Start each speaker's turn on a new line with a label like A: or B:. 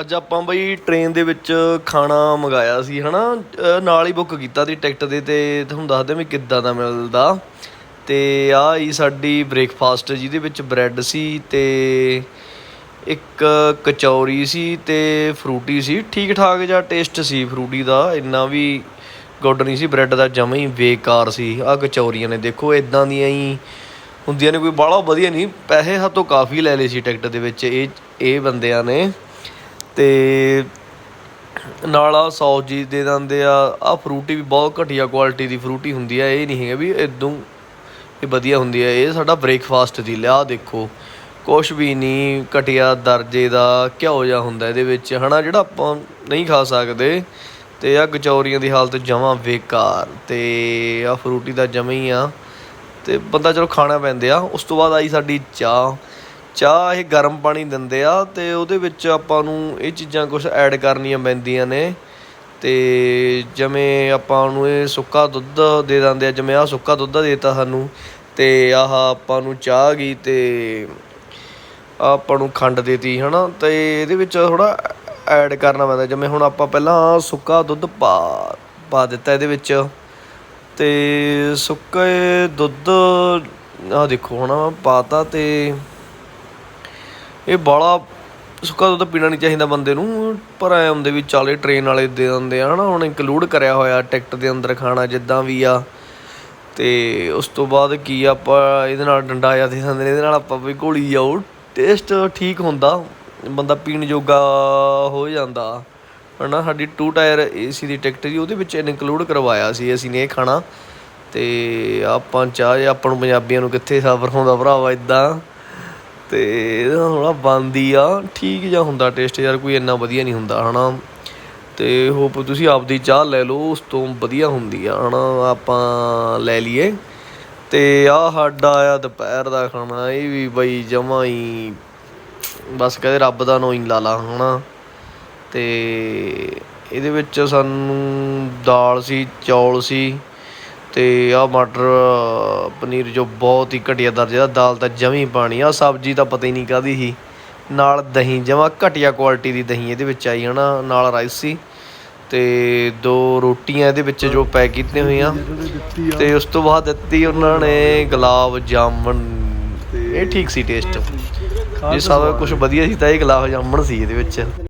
A: ਅੱਜ ਆਪਾਂ ਬਈ ਟ੍ਰੇਨ ਦੇ ਵਿੱਚ ਖਾਣਾ ਮੰਗਾਇਆ ਸੀ, ਹਨਾ? ਅਹ ਨਾਲ ਹੀ ਬੁੱਕ ਕੀਤਾ ਸੀ ਟਿਕਟ ਦੇ ਤੇ ਤੁਹਾਨੂੰ ਦੱਸਦੇ ਵੀ ਕਿੱਦਾਂ ਦਾ ਮਿਲਦਾ। ਤੇ ਆ ਹੀ ਸਾਡੀ ਬ੍ਰੇਕਫਾਸਟ ਜਿਹਦੇ ਵਿੱਚ ਬ੍ਰੈਡ ਸੀ ਤੇ ਇੱਕ ਕਚੌਰੀ ਸੀ ਤੇ ਫਰੂਟੀ ਸੀ। ਠੀਕ ਠਾਕ ਜਿਹਾ ਟੇਸਟ ਸੀ ਫਰੂਟੀ ਦਾ, ਇੰਨਾ ਵੀ ਗੁੱਡ ਨਹੀਂ ਸੀ। ਬ੍ਰੈਡ ਦਾ ਜਮਾ ਹੀ ਬੇਕਾਰ ਸੀ। ਆਹ ਕਚੌਰੀਆਂ ਨੇ ਦੇਖੋ ਇਦਾਂ ਦੀਆਂ ਹੀ ਹੁੰਦੀਆਂ ਨੇ, ਕੋਈ ਬਾਹਲਾ ਵਧੀਆ ਨਹੀਂ। ਪੈਸੇ ਹੱਥੋਂ ਕਾਫੀ ਲੈ ਲਏ ਸੀ ਟਿਕਟ ਦੇ ਵਿੱਚ। ਇਹ ਇਹ ਬੰਦਿਆਂ ਨੇ। ਅਤੇ ਨਾਲ ਆ ਸੌਸ ਜੀ ਦੇ ਦਿੰਦੇ ਆ ਆਹ ਫਰੂਟੀ ਵੀ ਬਹੁਤ ਘਟੀਆ ਕੁਆਲਿਟੀ ਦੀ ਫਰੂਟੀ ਹੁੰਦੀ ਆ, ਇਹ ਨਹੀਂ ਹੈਗਾ ਵੀ ਇੱਦੋਂ ਇਹ ਵਧੀਆ ਹੁੰਦੀ ਹੈ ਇਹ ਸਾਡਾ ਬ੍ਰੇਕਫਾਸਟ ਦੀ ਲਿਆ ਦੇਖੋ। ਕੁਛ ਵੀ ਨਹੀਂ ਘਟੀਆ ਦਰਜੇ ਦਾ ਘਿਓ ਜਿਹਾ ਹੁੰਦਾ ਇਹਦੇ ਵਿੱਚ, ਹਨਾ, ਜਿਹੜਾ ਆਪਾਂ ਨਹੀਂ ਖਾ ਸਕਦੇ। ਤੇ ਆ ਕਚੌਰੀਆਂ ਦੀ ਹਾਲਤ ਜਮਾਂ ਬੇਕਾਰ, ਤੇ ਆ ਫਰੂਟੀ ਦਾ ਜਮਾਂ ਹੀ ਆ। ਤੇ ਬੰਦਾ ਚਲੋ ਖਾਣਾ ਪੈਂਦੇ ਆ, ਉਸ ਤੋਂ ਬਾਅਦ ਆਈ ਸਾਡੀ ਚਾਹ। ਚਾਹ ਇਹ ਗਰਮ ਪਾਣੀ ਦਿੰਦੇ ਆ ਅਤੇ ਉਹਦੇ ਵਿੱਚ ਆਪਾਂ ਨੂੰ ਇਹ ਚੀਜ਼ਾਂ ਕੁਛ ਐਡ ਕਰਨੀਆਂ ਪੈਂਦੀਆਂ ਨੇ। ਅਤੇ ਜਿਵੇਂ ਆਪਾਂ ਨੂੰ ਇਹ ਸੁੱਕਾ ਦੁੱਧ ਦੇ ਦਿੰਦੇ ਆ, ਜਿਵੇਂ ਆਹ ਸੁੱਕਾ ਦੁੱਧ ਦੇ ਤਾ ਸਾਨੂੰ ਅਤੇ ਆਹ ਆਪਾਂ ਨੂੰ ਚਾਹ ਗਈ ਅਤੇ ਆਪਾਂ ਨੂੰ ਖੰਡ ਦੇਤੀ ਹੈ ਨਾ ਅਤੇ ਇਹਦੇ ਵਿੱਚ ਥੋੜ੍ਹਾ ਐਡ ਕਰਨਾ ਪੈਂਦਾ, ਜਿਵੇਂ ਹੁਣ ਆਪਾਂ ਪਹਿਲਾਂ ਸੁੱਕਾ ਦੁੱਧ ਪਾ ਪਾ ਦਿੱਤਾ ਇਹਦੇ ਵਿੱਚ। ਅਤੇ ਸੁੱਕੇ ਦੁੱਧ ਆ ਦੇਖੋ, ਹੁਣ ਪਾਤਾ ਅਤੇ ਇਹ ਬਾਲਾ ਸੁੱਕਾ ਦੁੱਧ ਪੀਣਾ ਨਹੀਂ ਚਾਹੀਦਾ ਬੰਦੇ ਨੂੰ, ਪਰ ਐ ਹੁੰਦੇ ਵੀ ਚਾਲੇ ਟ੍ਰੇਨ ਵਾਲੇ ਦੇ ਦਿੰਦੇ ਆ, ਹਨਾ, ਹੁਣ ਇਨਕਲੂਡ ਕਰਿਆ ਹੋਇਆ ਟਿਕਟ ਦੇ ਅੰਦਰ ਖਾਣਾ ਜਿੱਦਾਂ ਵੀ ਆ। ਤੇ ਉਸ ਤੋਂ ਬਾਅਦ ਕੀ ਆਪਾਂ ਇਹਦੇ ਨਾਲ ਡੰਡਾ ਜਾਂ ਦੇ ਦਿੰਦੇ ਨੇ, ਇਹਦੇ ਨਾਲ ਆਪਾਂ ਵੀ ਘੋਲੀ ਜਾਓ ਟੇਸਟ ਠੀਕ ਹੁੰਦਾ, ਬੰਦਾ ਪੀਣ ਜੋਗਾ ਹੋ ਜਾਂਦਾ। ਹਨਾ, ਸਾਡੀ ਟੂ ਟਾਇਰ ਏਸੀ ਦੀ ਟਿਕਟ ਜੀ ਉਹਦੇ ਵਿੱਚ ਇਨਕਲੂਡ ਕਰਵਾਇਆ ਸੀ ਅਸੀਂ ਨੇ ਇਹ ਖਾਣਾ। ਤੇ ਆਪਾਂ ਚਾਹ, ਆਪਾਂ ਨੂੰ ਪੰਜਾਬੀਆਂ ਨੂੰ ਕਿੱਥੇ ਸਬਰ ਹੁੰਦਾ ਭਰਾਵਾ ਇਦਾਂ ਤੇ ਇਹਦਾ ਥੋੜਾ ਬਣਦੀ ਆ। ਠੀਕ ਜਿਹਾ ਹੁੰਦਾ ਟੇਸਟ ਯਾਰ, ਕੋਈ ਇੰਨਾ ਵਧੀਆ ਨਹੀਂ ਹੁੰਦਾ, ਹਨਾ? ਤੇ ਹੋਪ ਤੁਸੀਂ ਆਪਦੀ ਚਾਹ ਲੈ ਲਓ, ਉਸ ਤੋਂ ਵਧੀਆ ਹੁੰਦੀ ਆ, ਹਨਾ? ਆਪਾਂ ਲੈ ਲਈਏ। ਤੇ ਆ ਸਾਡਾ ਆ ਦੁਪਹਿਰ ਦਾ ਖਾਣਾ, ਇਹ ਵੀ ਬਈ ਜਮਾਂ ਹੀ ਬਸ ਕਹਦੇ ਰੱਬ ਦਾ ਨਾਂ ਹੀ ਲਾ ਲਾ, ਹਨਾ? ਤੇ ਇਹਦੇ ਵਿੱਚ ਸਾਨੂੰ ਦਾਲ ਸੀ, ਚੌਲ ਸੀ ਤੇ ਆ ਮਟਰ ਪਨੀਰ ਜੋ ਬਹੁਤ ਹੀ ਘਟੀਆ ਦਰਜੇ ਦਾ ਦਾਲ ਤਾਂ ਜਮੀ ਪਾਣੀ ਆ ਸਬਜ਼ੀ ਤਾਂ ਪਤਾ ਹੀ ਨਹੀਂ ਕਾਦੀ ਸੀ। ਨਾਲ ਦਹੀਂ ਜਮਾ ਘਟੀਆ ਕੁਆਲਿਟੀ ਦੀ ਦਹੀਂ ਇਹਦੇ ਵਿੱਚ ਆਈ ਹਨਾ ਨਾਲ ਰਾਈਸ ਸੀ। ਤੇ ਦੋ ਰੋਟੀਆਂ ਇਹਦੇ ਵਿੱਚ ਜੋ ਪੈਕ ਕੀਤੀਆਂ ਹੋਈਆਂ। ਤੇ ਉਸ ਤੋਂ ਬਾਅਦ ਦਿੱਤੀ ਉਹਨਾਂ ਨੇ ਗੁਲਾਬ ਜਾਮਨ ਇਹ ਠੀਕ ਸੀ ਟੇਸਟ ਜੇ ਸਭ ਕੁਝ ਵਧੀਆ ਸੀ ਤਾਂ ਇਹ ਗੁਲਾਬ ਜਾਮਨ ਸੀ ਇਹਦੇ ਵਿੱਚ।